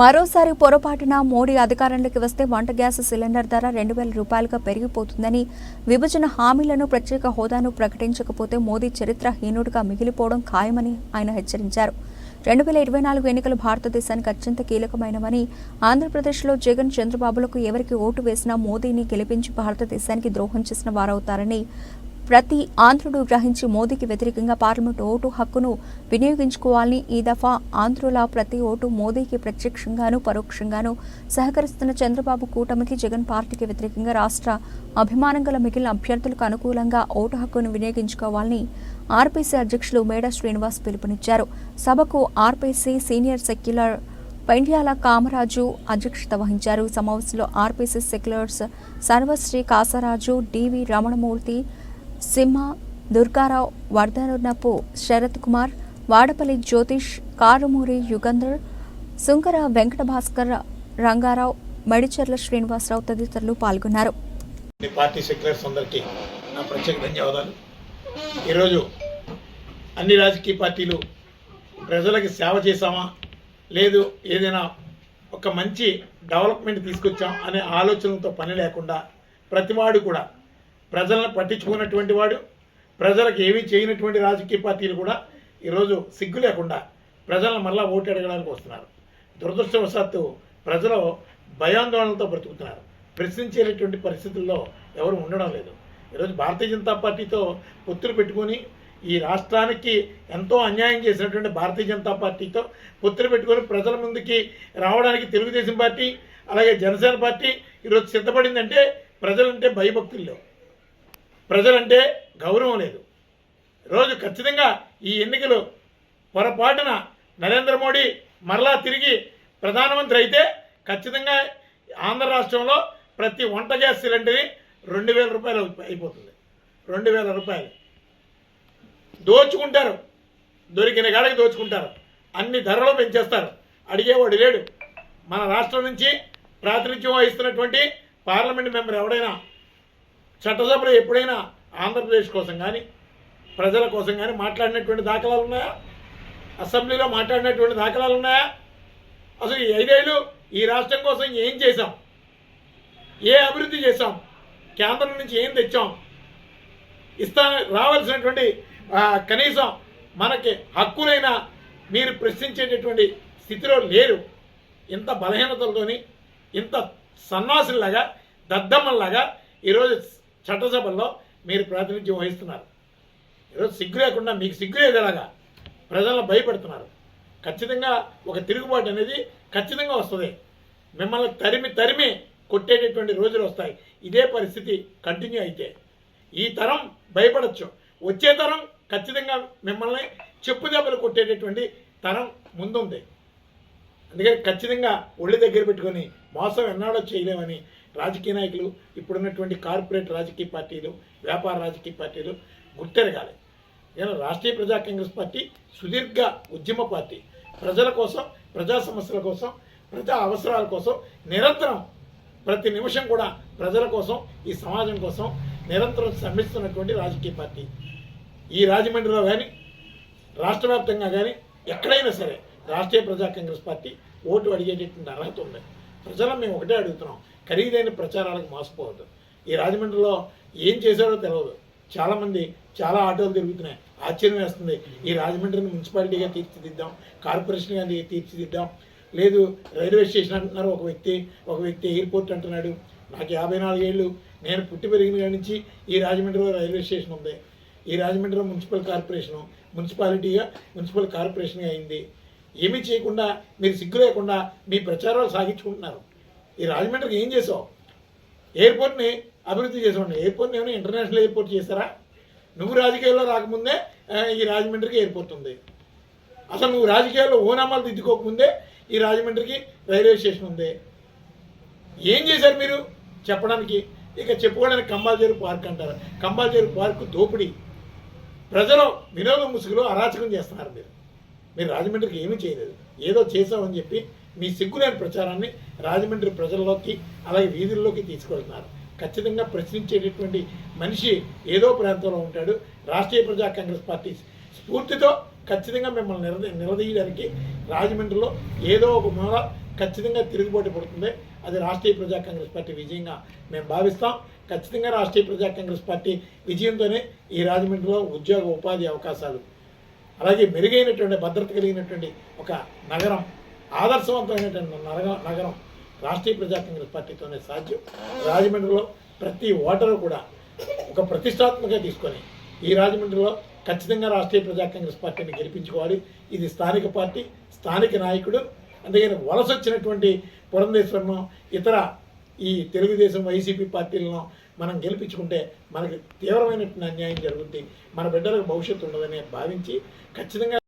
మరోసారి పొరపాటున మోడీ అధికారంలోకి వస్తే వంట గ్యాస్ సిలిండర్ ధర రెండు వేల రూపాయలుగా పెరిగిపోతుందని విభజన హామీలను ప్రత్యేక హోదాను ప్రకటించకపోతే మోదీ చరిత్రహీనుడిగా మిగిలిపోవడం ఖాయమని ఆయన హెచ్చరించారు. రెండు వేల ఇరవై నాలుగు ఎన్నికలు భారతదేశానికి అత్యంత కీలకమైనవని ఆంధ్రప్రదేశ్లో జగన్ చంద్రబాబులకు ఎవరికి ఓటు వేసినా మోదీని గెలిపించి భారతదేశానికి ద్రోహం చేసిన వారవుతారని ప్రతి ఆంధ్రుడు గ్రహించి మోదీకి వ్యతిరేకంగా పార్లమెంటు ఓటు హక్కును వినియోగించుకోవాలని ఈ దఫా ఆంధ్రుల ప్రతి ఓటు మోదీకి ప్రత్యక్షంగాను పరోక్షంగాను సహకరిస్తున్న చంద్రబాబు కూటమికి జగన్ పార్టీకి వ్యతిరేకంగా రాష్ట్ర అభిమానం గల మిగిలిన అభ్యర్థులకు అనుకూలంగా ఓటు హక్కును వినియోగించుకోవాలని ఆర్పీసీ అధ్యక్షులు మేడ శ్రీనివాస్ పిలుపునిచ్చారు. సభకు RPC senior secular Pendyala Kamaraju అధ్యక్షత వహించారు. సమావేశంలో ఆర్పీసీ సెక్యులర్స్ సర్వశ్రీ కాసరాజు డివి రమణమూర్తి సింహ దుర్గారావు వర్ధనునపు శరత్ కుమార్ వాడపల్లి జ్యోతిష్ కారుమూరి యుగంధర్ సుంకర వెంకట భాస్కర్ రంగారావు మడిచెర్ల శ్రీనివాసరావు తదితరులు పాల్గొన్నారు. ఈ పార్టీ సెక్రటరీస్ అందరికీ నా ప్రత్యేక ధన్యవాదాలు. ఈరోజు అన్ని రాజకీయ పార్టీలు ప్రజలకు సేవ చేశామా? లేదు ఏదైనా ఒక మంచి డెవలప్మెంట్ తీసుకొచ్చాం అనే ఆలోచనలతో పని లేకుండా ప్రతివాడు కూడా ప్రజలను పట్టించుకున్నటువంటి వాడు ప్రజలకు ఏమీ చేయనటువంటి రాజకీయ పార్టీలు కూడా ఈరోజు సిగ్గు లేకుండా ప్రజలను మళ్ళా ఓటు అడగడానికి వస్తున్నారు. దురదృష్టవశాత్తు ప్రజలు భయాందోళనలతో బ్రతుకుతున్నారు. ప్రశ్నించేటటువంటి పరిస్థితుల్లో ఎవరు ఉండడం లేదు. ఈరోజు భారతీయ జనతా పార్టీతో పొత్తులు పెట్టుకొని ఈ రాష్ట్రానికి ఎంతో అన్యాయం చేసినటువంటి భారతీయ జనతా పార్టీతో పొత్తులు పెట్టుకొని ప్రజల ముందుకి రావడానికి తెలుగుదేశం పార్టీ అలాగే జనసేన పార్టీ ఈరోజు సిద్ధపడిందంటే ప్రజలంటే భయభక్తులు లేవు. ప్రజలంటే గౌరవం లేదు. రోజు ఖచ్చితంగా ఈ ఎన్నికలు పొరపాటున నరేంద్ర మోడీ మరలా తిరిగి ప్రధానమంత్రి అయితే ఖచ్చితంగా ఆంధ్ర రాష్ట్రంలో ప్రతి వంట గ్యాస్ సిలిండర్ని రెండు వేల రూపాయలు అయిపోతుంది. రెండు వేల రూపాయలు. దోచుకుంటారు. దొరికిన కాడకి దోచుకుంటారు. అన్ని ధరలు పెంచేస్తారు. అడిగేవాడు లేడు. మన రాష్ట్రం నుంచి ప్రాతినిధ్యం వహిస్తున్నటువంటి పార్లమెంట్ మెంబర్ ఎవడైనా చట్టసభలో ఎప్పుడైనా ఆంధ్రప్రదేశ్ కోసం కానీ ప్రజల కోసం కానీ మాట్లాడినటువంటి దాఖలాలు ఉన్నాయా? అసెంబ్లీలో మాట్లాడినటువంటి దాఖలాలు ఉన్నాయా? అసలు ఈ ఐదేళ్ళు ఈ రాష్ట్రం కోసం ఏం చేశాం? ఏ అభివృద్ధి చేశాం? కేంద్రం నుంచి ఏం తెచ్చాం? ఇస్తా రావాల్సినటువంటి కనీసం మనకి హక్కులైనా మీరు ప్రశ్నించేటటువంటి స్థితిలో లేరు. ఇంత బలహీనతలతోని ఇంత సన్నాసుల్లాగా దద్దమ్మల్లాగా ఈరోజు చట్టసభల్లో మీరు ప్రాతినిధ్యం వహిస్తున్నారు. ఈరోజు సిగ్గు లేకుండా మీకు సిగ్గు లేదేలాగా ప్రజలను భయపెడుతున్నారు. ఖచ్చితంగా ఒక తిరుగుబాటు అనేది ఖచ్చితంగా వస్తుంది. మిమ్మల్ని తరిమి తరిమి కొట్టేటటువంటి రోజులు వస్తాయి. ఇదే పరిస్థితి కంటిన్యూ అయితే. ఈ తరం భయపడచ్చు. వచ్చే తరం ఖచ్చితంగా మిమ్మల్ని చెప్పు దెబ్బలు కొట్టేటటువంటి తరం ముందుంది. అందుకని ఖచ్చితంగా ఒళ్ళు దగ్గర పెట్టుకొని మోసం ఎన్నాడో చేయలేమని రాజకీయ నాయకులు ఇప్పుడున్నటువంటి కార్పొరేట్ రాజకీయ పార్టీలు వ్యాపార రాజకీయ పార్టీలు గుర్తెరగాలి. నేను రాష్ట్రీయ ప్రజా కాంగ్రెస్ పార్టీ సుదీర్ఘ ఉద్యమ పార్టీ. ప్రజల కోసం ప్రజా సమస్యల కోసం ప్రజా అవసరాల కోసం నిరంతరం ప్రతి నిమిషం కూడా ప్రజల కోసం ఈ సమాజం కోసం నిరంతరం శ్రమిస్తున్నటువంటి రాజకీయ పార్టీ. ఈ రాజమండ్రిలో కానీ రాష్ట్ర వ్యాప్తంగా కానీ ఎక్కడైనా సరే రాష్ట్రీయ ప్రజా కాంగ్రెస్ పార్టీ ఓటు అడిగేటటువంటి అర్హత ఉంది. ప్రజలను మేము ఒకటే అడుగుతున్నాం. ఖరీదైన ప్రచారాలకు మోసపోవద్దు. ఈ రాజమండ్రిలో ఏం చేశారో తెలియదు చాలామంది చాలా ఆటోలు తిరుగుతున్నాయి. ఆశ్చర్యం వేస్తుంది. ఈ రాజమండ్రిని మున్సిపాలిటీగా తీర్చిదిద్దాం కార్పొరేషన్గా తీర్చిదిద్దాం. లేదు రైల్వే స్టేషన్ అంటున్నారు ఒక వ్యక్తి ఒక వ్యక్తి ఎయిర్పోర్ట్ అంటున్నాడు. నాకు యాభై నాలుగేళ్ళు నేను పుట్టి పెరిగిన నుంచి ఈ రాజమండ్రిలో రైల్వే స్టేషన్ ఉంది. ఈ రాజమండ్రిలో మున్సిపల్ కార్పొరేషను మున్సిపాలిటీగా మున్సిపల్ కార్పొరేషన్గా అయింది. ఏమీ చేయకుండా మీరు సిగ్గు లేకుండా మీ ప్రచారాలు సాగించుకుంటున్నారు. ఈ రాజమండ్రికి ఏం చేసావు? ఎయిర్పోర్ట్ని అభివృద్ధి చేసామండి ఎయిర్పోర్ట్ని ఏమైనా ఇంటర్నేషనల్ ఎయిర్పోర్ట్ చేస్తారా నువ్వు రాజకీయాల్లో రాకముందే ఈ రాజమండ్రికి ఎయిర్పోర్ట్ ఉంది. అసలు నువ్వు రాజకీయాల్లో ఓనామాలు దిద్దుకోకముందే ఈ రాజమండ్రికి రైల్వే స్టేషన్ ఉంది. ఏం చేశారు మీరు? చెప్పడానికి. ఇక చెప్పుకోవడానికి కంబాల్చేరు పార్క్ అంటారు. కంబాల్చేరు పార్క్ దోపిడీ. ప్రజలు వినోద ముసుగులో అరాచకం చేస్తున్నారు మీరు. మీరు రాజమండ్రికి ఏమీ చేయలేదు. ఏదో చేసామని చెప్పి మీ సిగ్గులేని ప్రచారాన్ని రాజమండ్రి ప్రజల్లోకి అలాగే వీధుల్లోకి తీసుకెళ్తున్నారు. ఖచ్చితంగా ప్రశ్నించేటటువంటి మనిషి ఏదో ప్రాంతంలో ఉంటాడు. రాష్ట్రీయ ప్రజా కాంగ్రెస్ పార్టీ స్ఫూర్తితో ఖచ్చితంగా మిమ్మల్ని నిలదీ నిలదీయడానికి రాజమండ్రిలో ఏదో ఒక మూల ఖచ్చితంగా తిరుగుబాటు పడుతుంది. అది రాష్ట్రీయ ప్రజా కాంగ్రెస్ పార్టీ విజయంగా మేము భావిస్తాం. ఖచ్చితంగా రాష్ట్రీయ ప్రజా కాంగ్రెస్ పార్టీ విజయంతోనే ఈ రాజమండ్రిలో ఉద్యోగ ఉపాధి అవకాశాలు అలాగే మెరుగైనటువంటి భద్రత కలిగినటువంటి ఒక నగరం ఆదర్శవంతమైనటువంటి నగరం నగరం రాష్ట్రీయ ప్రజా కాంగ్రెస్ పార్టీతోనే సాధ్యం. రాజమండ్రిలో ప్రతి ఓటరు కూడా ఒక ప్రతిష్టాత్మకంగా తీసుకొని ఈ రాజమండ్రిలో ఖచ్చితంగా రాష్ట్రీయ ప్రజా కాంగ్రెస్ పార్టీని గెలిపించుకోవాలి. ఇది స్థానిక పార్టీ స్థానిక నాయకుడు. అందుకని వలస వచ్చినటువంటి పురంధేశ్వరను ఇతర ఈ తెలుగుదేశం వైసీపీ పార్టీలను మనం గెలిపించుకుంటే మనకి తీవ్రమైనటువంటి అన్యాయం జరుగుద్ది. మన బిడ్డలకు భవిష్యత్తు ఉండదని భావించి ఖచ్చితంగా